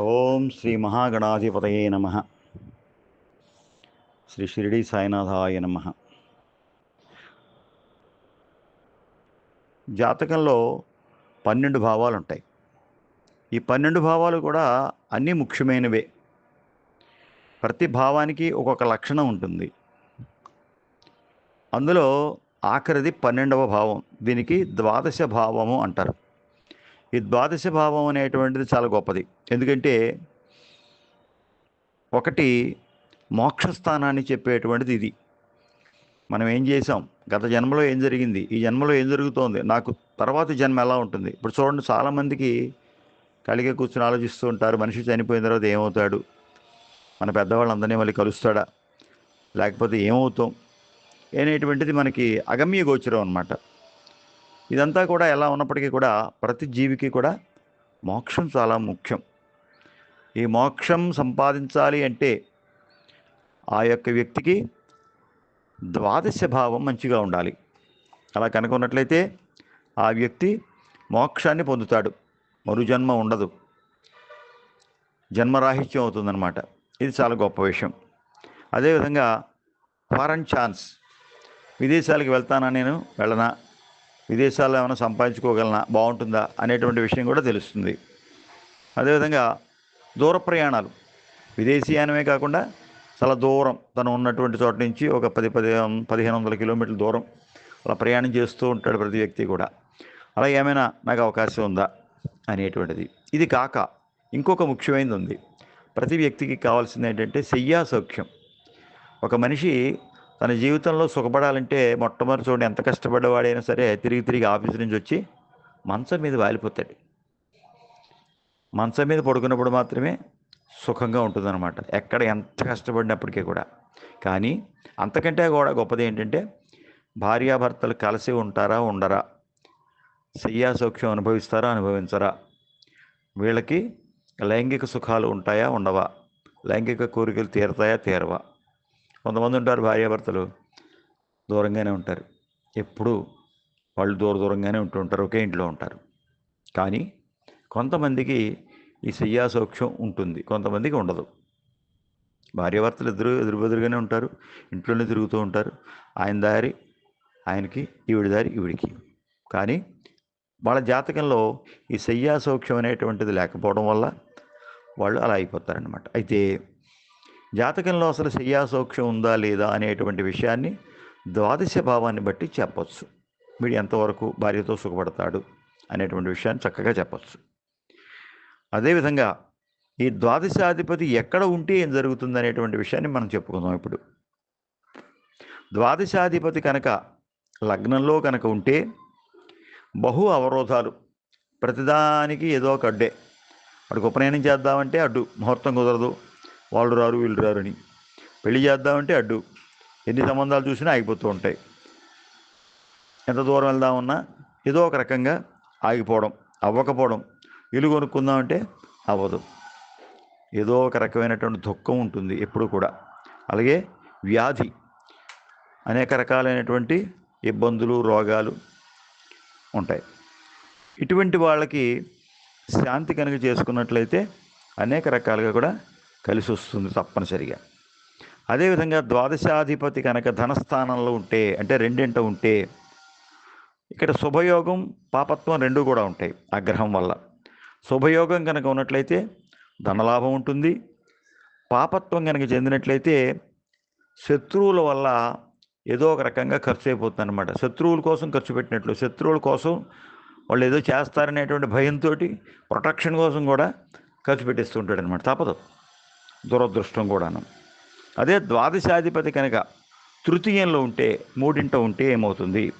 ఓం శ్రీ మహాగణాధిపతయే నమ. శ్రీ షిరిడి సాయినాథాయ నమ. జాతకంలో పన్నెండు భావాలు ఉంటాయి ఈ పన్నెండు భావాలు కూడా అన్నీ ముఖ్యమైనవే. ప్రతి భావానికి ఒక్కొక్క లక్షణం ఉంటుంది. అందులో ఆఖరిది పన్నెండవ భావం. దీనికి ద్వాదశ భావము అంటారు. ఈ ద్వాదశ భావం అనేటువంటిది చాలా గొప్పది. ఎందుకంటే ఒకటి మోక్షస్థానాన్ని చెప్పేటువంటిది ఇది. మనం ఏం చేసాం గత జన్మలో ఏం జరిగింది? ఈ జన్మలో ఏం జరుగుతోంది? నాకు తర్వాత జన్మ ఎలా ఉంటుంది? ఇప్పుడు చూడండి చాలామందికి కలిగే కూర్చొని ఆలోచిస్తూ ఉంటారు మనిషి చనిపోయిన తర్వాత ఏమవుతాడు? మన పెద్దవాళ్ళందరినీ మళ్ళీ కలుస్తాడా? లేకపోతే ఏమవుతాం? అనేటువంటిది మనకి అగమ్య గోచరం అనమాట ఇదంతా కూడా ఎలా ఉన్నప్పటికీ కూడా ప్రతి జీవికి కూడా మోక్షం చాలా ముఖ్యం. ఈ మోక్షం సంపాదించాలి అంటే ఆ యొక్క వ్యక్తికి ద్వాదశ భావం మంచిగా ఉండాలి. అలా కనుకున్నట్లయితే ఆ వ్యక్తి మోక్షాన్ని పొందుతాడు. మరు జన్మ ఉండదు. జన్మరాహిత్యం అవుతుందన్నమాట. ఇది చాలా గొప్ప విషయం. అదేవిధంగా ఫారెన్ ఛాన్స్. విదేశాలకు వెళ్తానా నేను? వెళ్ళనా? విదేశాల్లో ఏమైనా సంపాదించుకోగలనా? బాగుంటుందా? అనేటువంటి విషయం కూడా తెలుస్తుంది. అదేవిధంగా దూర ప్రయాణాలు. విదేశీయానమే కాకుండా చాలా దూరం. తను ఉన్నటువంటి చోట నుంచి ఒక పది పది పదిహేను వందల కిలోమీటర్ల దూరం అలా ప్రయాణం చేస్తూ ఉంటాడు ప్రతి వ్యక్తి కూడా. అలా ఏమైనా నాకు అవకాశం ఉందా? అనేటువంటిది. ఇది కాక ఇంకొక ముఖ్యమైనది ఉంది. ప్రతి వ్యక్తికి కావాల్సింది ఏంటంటే శయ్యా సౌఖ్యం ఒక మనిషి తన జీవితంలో సుఖపడాలంటే మొట్టమొదటి చూడండి ఎంత కష్టపడ్డవాడైనా సరే తిరిగి తిరిగి ఆఫీస్ నుంచి వచ్చి మంచం మీద వాలిపోతాడు. మంచం మీద పడుకున్నప్పుడు మాత్రమే సుఖంగా ఉంటుందన్నమాట. ఎక్కడ ఎంత కష్టపడినప్పటికీ కూడా. కానీ అంతకంటే కూడా గొప్పది ఏంటంటే భార్యాభర్తలు కలిసి ఉంటారా ఉండరా? శయ్యా సౌఖ్యం అనుభవిస్తారా అనుభవించరా? వీళ్ళకి లైంగిక సుఖాలు ఉంటాయా ఉండవా? లైంగిక కోరికలు తీరతాయా తీరవా? కొంతమంది ఉంటారు భార్యాభర్తలు దూరంగానే ఉంటారు. ఎప్పుడు వాళ్ళు దూర దూరంగానే ఉంటూ ఉంటారు ఒకే ఇంట్లో ఉంటారు. కానీ కొంతమందికి ఈ శయ్యా ఉంటుంది కొంతమందికి ఉండదు. భార్యాభర్తలు ఎదురు ఎదురుబెదురుగానే ఉంటారు ఇంట్లోనే తిరుగుతూ ఉంటారు. ఆయన దారి ఆయనకి ఈవిడి దారి ఈవిడికి. కానీ వాళ్ళ జాతకంలో ఈ శయ్యా అనేటువంటిది లేకపోవడం వల్ల వాళ్ళు అలా అయిపోతారనమాట అయితే జాతకంలో అసలు శయ్యా ఉందా లేదా అనేటువంటి విషయాన్ని ద్వాదశ భావాన్ని బట్టి చెప్పచ్చు. వీడు ఎంతవరకు భార్యతో సుఖపడతాడు అనేటువంటి విషయాన్ని చక్కగా చెప్పచ్చు. అదేవిధంగా ఈ ద్వాదశాధిపతి ఎక్కడ ఉంటే ఏం జరుగుతుంది అనేటువంటి విషయాన్ని మనం చెప్పుకుందాం ఇప్పుడు. ద్వాదశాధిపతి కనుక లగ్నంలో కనుక ఉంటే బహు అవరోధాలు. ప్రతిదానికి ఏదో ఒక అడ్డే. వాడికి ఉపనయనం చేద్దామంటే అడ్డు. ముహూర్తం కుదరదు. వాళ్ళు రారు వీళ్ళు రారు అని పెళ్ళి చేద్దామంటే అడ్డు. ఎన్ని సంబంధాలు చూసినా ఆగిపోతూ ఉంటాయి. ఎంత దూరం వెళ్దామన్నా ఏదో ఒక రకంగా ఆగిపోవడం అవ్వకపోవడం. ఇల్లు కొనుక్కుందామంటే అవ్వదు. ఏదో ఒక రకమైనటువంటి దుఃఖం ఉంటుంది ఎప్పుడు కూడా. అలాగే వ్యాధి అనేక రకాలైనటువంటి ఇబ్బందులు రోగాలు ఉంటాయి. ఇటువంటి వాళ్ళకి శాంతి కనుక చేసుకున్నట్లయితే అనేక రకాలుగా కూడా కలిసి వస్తుంది తప్పనిసరిగా. అదేవిధంగా ద్వాదశాధిపతి కనుక ధనస్థానంలో ఉంటే అంటే రెండింట ఉంటే ఇక్కడ శుభయోగం పాపత్వం రెండు కూడా ఉంటాయి ఆ గ్రహం వల్ల. శుభయోగం కనుక ఉన్నట్లయితే ధనలాభం ఉంటుంది. పాపత్వం కనుక చెందినట్లయితే శత్రువుల వల్ల ఏదో ఒక రకంగా ఖర్చు అయిపోతుంది అనమాట శత్రువుల కోసం ఖర్చు పెట్టినట్లు శత్రువుల కోసం వాళ్ళు ఏదో చేస్తారనేటువంటి భయంతో ప్రొటెక్షన్ కోసం కూడా ఖర్చు పెట్టేస్తుంటాడు అనమాట తప్పదు. దురదృష్టం కూడాను. అదే ద్వాదశాధిపతి కనుక తృతీయంలో ఉంటే మూడింట ఉంటే ఏమవుతుంది?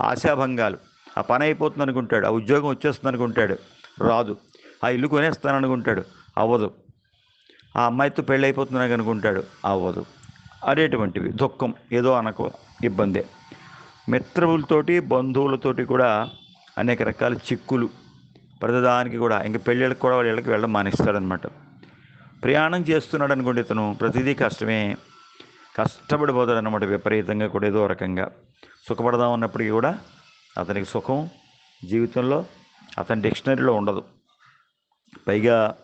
ఆశాభంగాలు. ఆ పని అయిపోతుంది అనుకుంటాడు ఆ ఉద్యోగం వచ్చేస్తుంది అనుకుంటాడు రాదు. ఆ ఇల్లు కొనేస్తాను అనుకుంటాడు అవ్వదు. ఆ అమ్మాయితో పెళ్ళి అయిపోతున్నాను అనుకుంటాడు అవ్వదు. అనేటువంటివి దుఃఖం ఏదో అనకు ఇబ్బందే. మిత్రులతోటి బంధువులతోటి కూడా అనేక రకాల చిక్కులు. ప్రతిదానికి కూడా ఇంక పెళ్ళిళ్ళకి కూడా వాళ్ళ ఇళ్ళకి వెళ్ళడం మానేస్తాడనమాట ప్రయాణం చేస్తున్నాడు అనుకోండి ఇతను. ప్రతిదీ కష్టమే. కష్టపడిపోతాడు అనమాట విపరీతంగా కూడా ఏదో రకంగా. సుఖపడదాం అన్నప్పటికీ కూడా అతనికి సుఖం జీవితంలో అతని డిక్షనరీలో ఉండదు. పైగా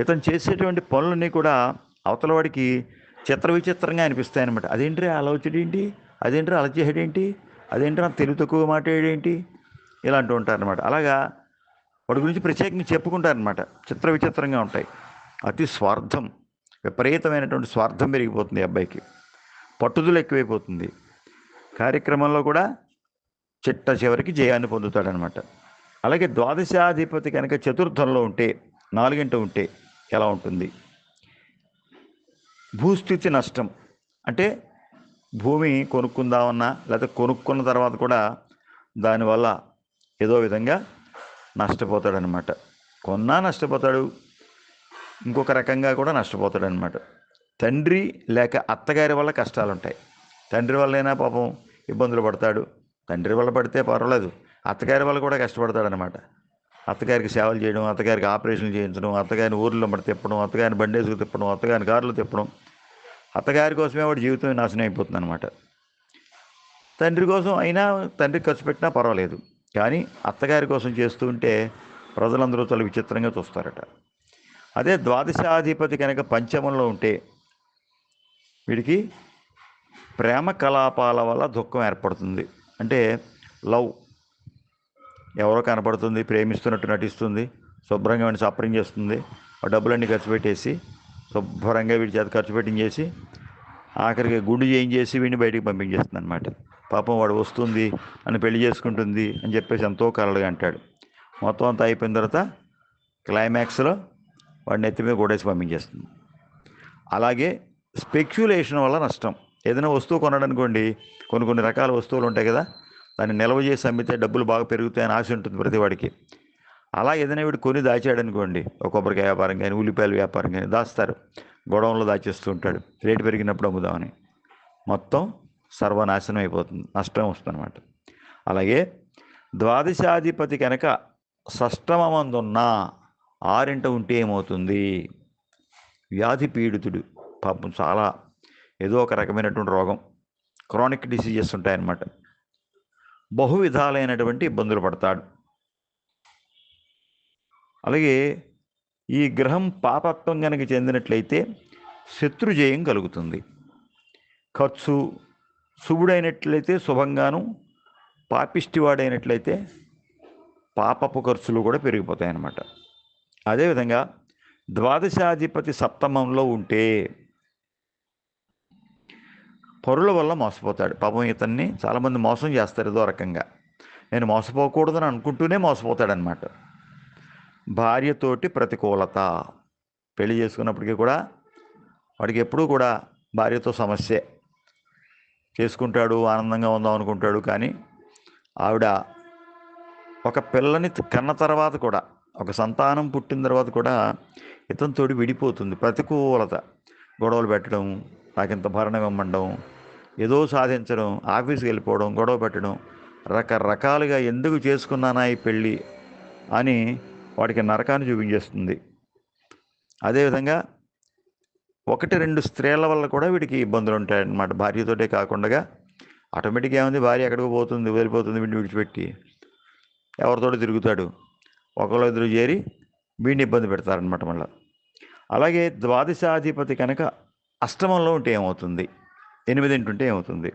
ఇతను చేసేటువంటి పనులన్నీ కూడా అవతల వాడికి చిత్ర విచిత్రంగా అనిపిస్తాయన్నమాట. అదేంటి ఆలోచన ఏంటి? అదేంటి అలా చేయడేంటి అదేంటి నాకు తెలుగు తక్కువ మాట్లాడేంటి ఇలా అంటూ ఉంటారనమాట అలాగా వాడి గురించి ప్రత్యేకంగా చెప్పుకుంటారనమాట చిత్ర విచిత్రంగా ఉంటాయి. అతి స్వార్థం. విపరీతమైనటువంటి స్వార్థం పెరిగిపోతుంది అబ్బాయికి. పట్టుదల ఎక్కువైపోతుంది. కార్యక్రమంలో కూడా చిట్ట చివరికి జయాన్ని పొందుతాడనమాట. అలాగే ద్వాదశాధిపతి కనుక చతుర్థంలో ఉంటే నాలుగింట ఉంటే ఎలా ఉంటుంది? భూస్థితి నష్టం. అంటే భూమి కొనుక్కుందామన్నా లేకపోతే కొనుక్కున్న తర్వాత కూడా దానివల్ల ఏదో విధంగా నష్టపోతాడనమాట. కొన్నా నష్టపోతాడు ఇంకొక రకంగా కూడా నష్టపోతాడనమాట తండ్రి లేక అత్తగారి వల్ల కష్టాలు ఉంటాయి తండ్రి వల్లైనా పాపం ఇబ్బందులు పడతాడు. తండ్రి వల్ల పడితే పర్వాలేదు. అత్తగారి వల్ల కూడా కష్టపడతాడనమాట అత్తగారికి సేవలు చేయడం అత్తగారికి ఆపరేషన్లు చేయించడం అత్తగారిని ఊర్లో పడి తిప్పడం అత్తగారిని బండేసుకు తిప్పడం అత్తగారిని కారులు తిప్పడం అత్తగారి కోసమే వాడి జీవితం నాశనం అయిపోతుంది అనమాట తండ్రి కోసం అయినా తండ్రి ఖర్చు పెట్టినా పర్వాలేదు. కానీ అత్తగారి కోసం చేస్తూ ఉంటే ప్రజలందరూ చాలా విచిత్రంగా చూస్తారట. అదే ద్వాదశాధిపతి కనుక పంచమంలో ఉంటే వీడికి ప్రేమ కలాపాల వల్ల దుఃఖం ఏర్పడుతుంది. అంటే లవ్ ఎవరో కనపడుతుంది ప్రేమిస్తున్నట్టు నటిస్తుంది శుభ్రంగా వీడిని సఫరింగ్ చేస్తుంది ఆ డబ్బులన్నీ ఖర్చు పెట్టేసి శుభ్రంగా వీడి చేత ఖర్చు పెట్టించేసి ఆఖరికి గుండు చేయించేసి వీడిని బయటికి పంపించేస్తుంది అనమాట పాపం వాడు వస్తుంది అని పెళ్ళి చేసుకుంటుంది అని చెప్పేసి ఎంతో కలలుగా అంటాడు. మొత్తం అంతా అయిపోయిన తర్వాత క్లైమాక్స్లో వాడిని నెత్తి మీద కొడేసి పంపించేస్తుంది. అలాగే స్పెక్యులేషన్ వల్ల నష్టం. ఏదైనా వస్తువు కొనడనుకోండి కొన్ని కొన్ని రకాల వస్తువులు ఉంటాయి కదా దాన్ని నిల్వ చేసి అమ్మితే డబ్బులు బాగా పెరుగుతాయని ఆశ ఉంటుంది ప్రతి వాడికి. అలా ఏదైనా వీడు కొని దాచాడనుకోండి ఒక కొబ్బరికాయ వ్యాపారం కానీ ఉల్లిపాయల వ్యాపారం కానీ దాస్తారు. గొడవంలో దాచేస్తూ ఉంటాడు. రేటు పెరిగినప్పుడు అమ్ముదామని. మొత్తం సర్వనాశనం అయిపోతుంది. నష్టం వస్తుందన్నమాట. అలాగే ద్వాదశాధిపతి కనుక షష్టమందున్న ఆరింట ఉంటే ఏమవుతుంది? వ్యాధి పీడితుడు. పాపం చాలా ఏదో ఒక రకమైనటువంటి రోగం. క్రానిక్ డిసీజెస్ ఉంటాయన్నమాట. బహు విధాలైనటువంటి ఇబ్బందులు పడతాడు. అలాగే ఈ గ్రహం పాపత్వం కనుక చెందినట్లయితే శత్రుజయం కలుగుతుంది. ఖర్చు శుభుడైనట్లయితే శుభంగాను పాపిష్టివాడైనట్లయితే పాపపు ఖర్చులు కూడా పెరిగిపోతాయి అన్నమాట అదేవిధంగా ద్వాదశాధిపతి సప్తమంలో ఉంటే పరుల వల్ల మోసపోతాడు. పాపం ఇతన్ని చాలామంది మోసం చేస్తారు ఏదో రకంగా. నేను మోసపోకూడదని అనుకుంటూనే మోసపోతాడనమాట భార్యతోటి ప్రతికూలత. పెళ్ళి చేసుకున్నప్పటికీ కూడా వాడికి ఎప్పుడూ కూడా భార్యతో సమస్యే. చేసుకుంటాడు ఆనందంగా ఉందాం అనుకుంటాడు కానీ ఆవిడ ఒక పిల్లని కన్న తర్వాత కూడా ఒక సంతానం పుట్టిన తర్వాత కూడా ఇతనితోటి విడిపోతుంది ప్రతికూలత. గొడవలు పెట్టడం నాకింత భరణం ఇవ్వమండం ఏదో సాధించడం ఆఫీస్కి వెళ్ళిపోవడం గొడవ పెట్టడం రకరకాలుగా ఎందుకు చేసుకున్నానా ఈ పెళ్ళి అని వాడికి నరకాన్ని చూపించేస్తుంది. అదేవిధంగా ఒకటి రెండు స్త్రీల వల్ల కూడా వీడికి ఇబ్బందులు ఉంటాయన్నమాట. భార్యతోటే కాకుండా ఆటోమేటిక్గా ఏముంది? భార్య ఎక్కడికి పోతుంది వెళ్ళిపోతుంది వీడిని విడిచిపెట్టి ఎవరితోటి తిరుగుతాడు? ఒకళ్ళు ఇద్దరు చేరి వీడిని ఇబ్బంది పెడతారనమాట మళ్ళీ. అలాగే ద్వాదశాధిపతి కనుక అష్టమంలో ఉంటే ఏమవుతుంది? ఎనిమిదింటి ఉంటే ఏమవుతుంది?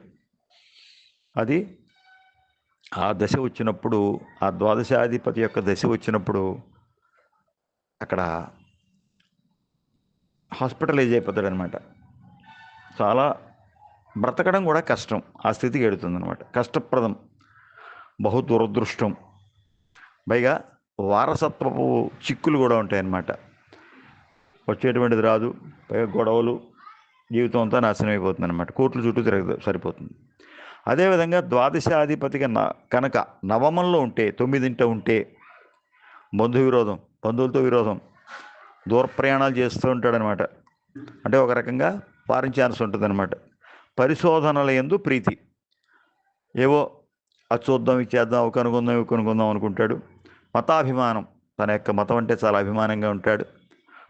అది ఆ దశ వచ్చినప్పుడు ఆ ద్వాదశాధిపతి యొక్క దశ వచ్చినప్పుడు అక్కడ హాస్పిటలైజ్ అయిపోతాడు అనమాట చాలా బ్రతకడం కూడా కష్టం. ఆ స్థితికి ఎడుతుంది అనమాట కష్టప్రదం. బహు దురదృష్టం. పైగా వారసత్వపు చిక్కులు కూడా ఉంటాయన్నమాట. వచ్చేటువంటిది రాదు పైగా గొడవలు జీవితం అంతా నాశనం అయిపోతుంది అనమాట కోర్టుల చుట్టూ తిరగదు సరిపోతుంది. అదేవిధంగా ద్వాదశాధిపతిగా న కనుక నవమంలో ఉంటే తొమ్మిదింట ఉంటే బంధు విరోధం బంధువులతో విరోధం దూర ప్రయాణాలు చేస్తూ ఉంటాడనమాట అంటే ఒక రకంగా ఫారిన్ ఛాన్స్ ఉంటుందన్నమాట. పరిశోధనల ఎందు ప్రీతి. ఏవో అది చూద్దాం ఇచ్చేద్దాం అవి కనుక్కుందాం ఇవి కనుక్కుందాం అనుకుంటాడు. మతాభిమానం. తన యొక్క మతం అంటే చాలా అభిమానంగా ఉంటాడు.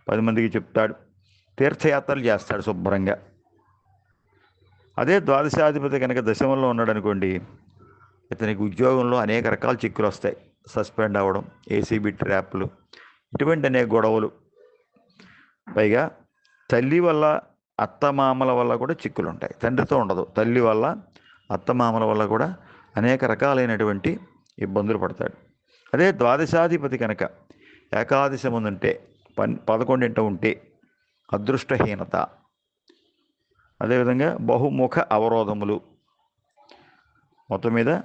పది మందికి చెప్తాడు. తీర్థయాత్రలు చేస్తాడు శుభ్రంగా. అదే ద్వాదశాధిపతి కనుక దశమంలో ఉన్నాడు అనుకోండి ఇతనికి ఉద్యోగంలో అనేక రకాల చిక్కులు వస్తాయి. సస్పెండ్ అవ్వడం ఏసీబీ ట్రాప్లు ఇటువంటి అనేక గొడవలు. పైగా తల్లి వల్ల అత్తమామల వల్ల కూడా చిక్కులు ఉంటాయి తండ్రితో ఉండదు. తల్లి వల్ల అత్తమామల వల్ల కూడా అనేక రకాలైనటువంటి ఇబ్బందులు పడతాడు. అదే ద్వాదశాధిపతి కనుక ఏకాదశి ముందుంటే పన్ పదకొండింట ఉంటే అదృష్టహీనత. అదేవిధంగా బహుముఖ అవరోధములు. మొత్తం మీద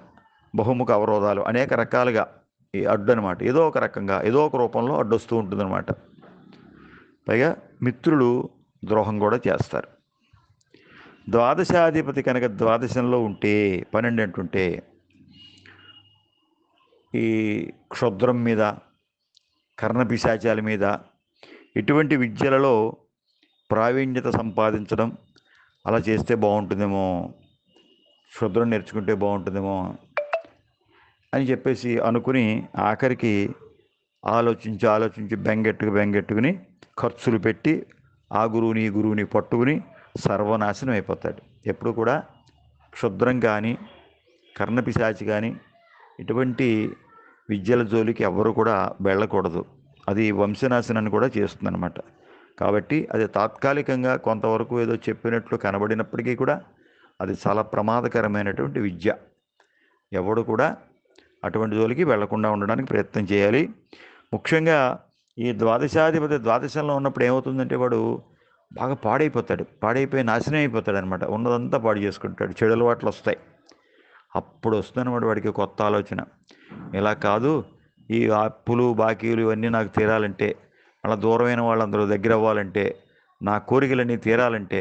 బహుముఖ అవరోధాలు అనేక రకాలుగా ఈ అడ్డు అనమాట ఏదో ఒక రకంగా ఏదో ఒక రూపంలో అడ్డు వస్తూ ఉంటుందన్నమాట. పైగా మిత్రులు ద్రోహం కూడా చేస్తారు. ద్వాదశాధిపతి కనుక ద్వాదశంలో ఉంటే పన్నెండు అంటుంటే ఈ క్షుద్రం మీద కర్ణపిశాచాల మీద ఇటువంటి విద్యలలో ప్రావీణ్యత సంపాదించడం అలా చేస్తే బాగుంటుందేమో క్షుద్రం నేర్చుకుంటే బాగుంటుందేమో అని చెప్పేసి అనుకుని ఆఖరికి ఆలోచించి ఆలోచించి బెంగెట్టుకు బెంగెట్టుకుని ఖర్చులు పెట్టి ఆ గురువుని ఈ గురువుని పట్టుకుని సర్వనాశనం అయిపోతాడు. ఎప్పుడు కూడా క్షుద్రం కానీ కర్ణపిశాచి కానీ ఇటువంటి విద్యల జోలికి ఎవరు కూడా వెళ్ళకూడదు. అది వంశనాశనాన్ని కూడా చేస్తుందన్నమాట. కాబట్టి అది తాత్కాలికంగా కొంతవరకు ఏదో చెప్పినట్లు కనబడినప్పటికీ కూడా అది చాలా ప్రమాదకరమైనటువంటి విద్య. ఎవడు కూడా అటువంటి జోలికి వెళ్ళకుండా ఉండడానికి ప్రయత్నం చేయాలి. ముఖ్యంగా ఈ ద్వాదశాధిపతి ద్వాదశంలో ఉన్నప్పుడు ఏమవుతుందంటే వాడు బాగా పాడైపోతాడు. పాడైపోయి నాశనం అయిపోతాడు అనమాట ఉన్నదంతా పాడు చేసుకుంటాడు. చెడు అలవాట్లు వస్తాయి. అప్పుడు వస్తుందన్నమాట వాడికి కొత్త ఆలోచన. ఇలా కాదు ఈ అప్పులు బాకీలు ఇవన్నీ నాకు తీరాలంటే అలా దూరమైన వాళ్ళందరూ దగ్గర అవ్వాలంటే నా కోరికలన్నీ తీరాలంటే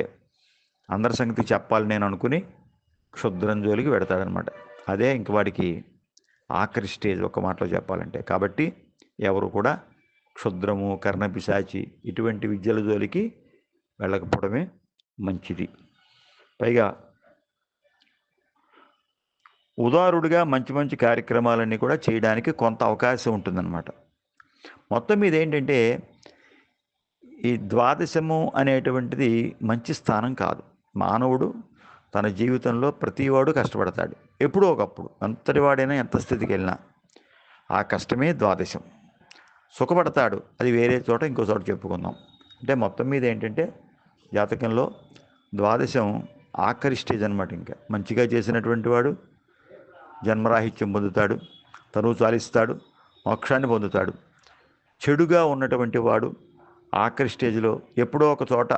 అందరి సంగతి చెప్పాలి నేను అనుకుని క్షుద్రం జోలికి పెడతాడనమాట అదే ఇంక వాడికి ఆఖరి స్టేజ్ ఒక మాటలో చెప్పాలంటే. కాబట్టి ఎవరు కూడా క్షుద్రము కర్ణపిశాచి ఇటువంటి విద్యల జోలికి వెళ్ళకపోవడమే మంచిది. పైగా ఉదారుడిగా మంచి మంచి కార్యక్రమాలన్నీ కూడా చేయడానికి కొంత అవకాశం ఉంటుందన్నమాట. మొత్తం మీద ఏంటంటే ఈ ద్వాదశము అనేటువంటిది మంచి స్థానం కాదు. మానవుడు తన జీవితంలో ప్రతివాడు కష్టపడతాడు. ఎప్పుడో ఒకప్పుడు ఎంతటి వాడైనా ఎంత స్థితికి వెళ్ళినా ఆ కష్టమే ద్వాదశం. సుఖపడతాడు. అది వేరే చోట ఇంకో చోట చెప్పుకుందాం. అంటే మొత్తం మీద ఏంటంటే జాతకంలో ద్వాదశం ఆఖరి స్టేజ్ అనమాట ఇంకా. మంచిగా చేసినటువంటి వాడు జన్మరాహిత్యం పొందుతాడు తనువు చాలిస్తాడు మోక్షాన్ని పొందుతాడు. చెడుగా ఉన్నటువంటి వాడు ఆఖరి స్టేజ్లో ఎప్పుడో ఒక చోట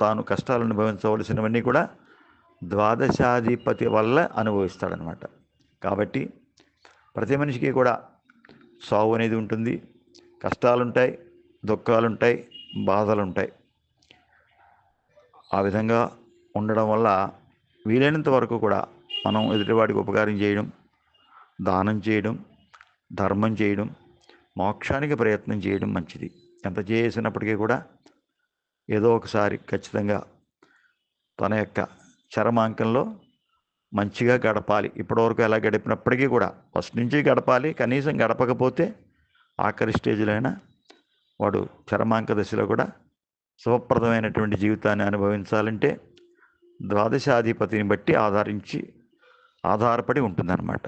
తాను కష్టాలు అనుభవించవలసినవన్నీ కూడా ద్వాదశాధిపతి వల్ల అనుభవిస్తాడనమాట. కాబట్టి ప్రతి మనిషికి కూడా సావు అనేది ఉంటుంది కష్టాలుంటాయి దుఃఖాలుంటాయి బాధలుంటాయి. ఆ విధంగా ఉండడం వల్ల వీలైనంత వరకు కూడా మనం ఎదుటివాడికి ఉపకారం చేయడం దానం చేయడం ధర్మం చేయడం మోక్షానికి ప్రయత్నం చేయడం మంచిది. ఎంత చేసినప్పటికీ కూడా ఏదో ఒకసారి ఖచ్చితంగా తన యొక్క చరమాంకంలో మంచిగా గడపాలి. ఇప్పటివరకు ఎలా గడిపినప్పటికీ కూడా ఫస్ట్ నుంచి గడపాలి. కనీసం గడపకపోతే ఆఖరి స్టేజ్లో అయినా వాడు చరమాంక దశలో కూడా శుభప్రదమైనటువంటి జీవితాన్ని అనుభవించాలంటే ద్వాదశాధిపతిని బట్టి ఆధారించి ఆధారపడి ఉంటుందన్నమాట.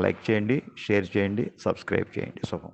లైక్ చేయండి షేర్ చేయండి సబ్స్క్రైబ్ చేయండి. శుభం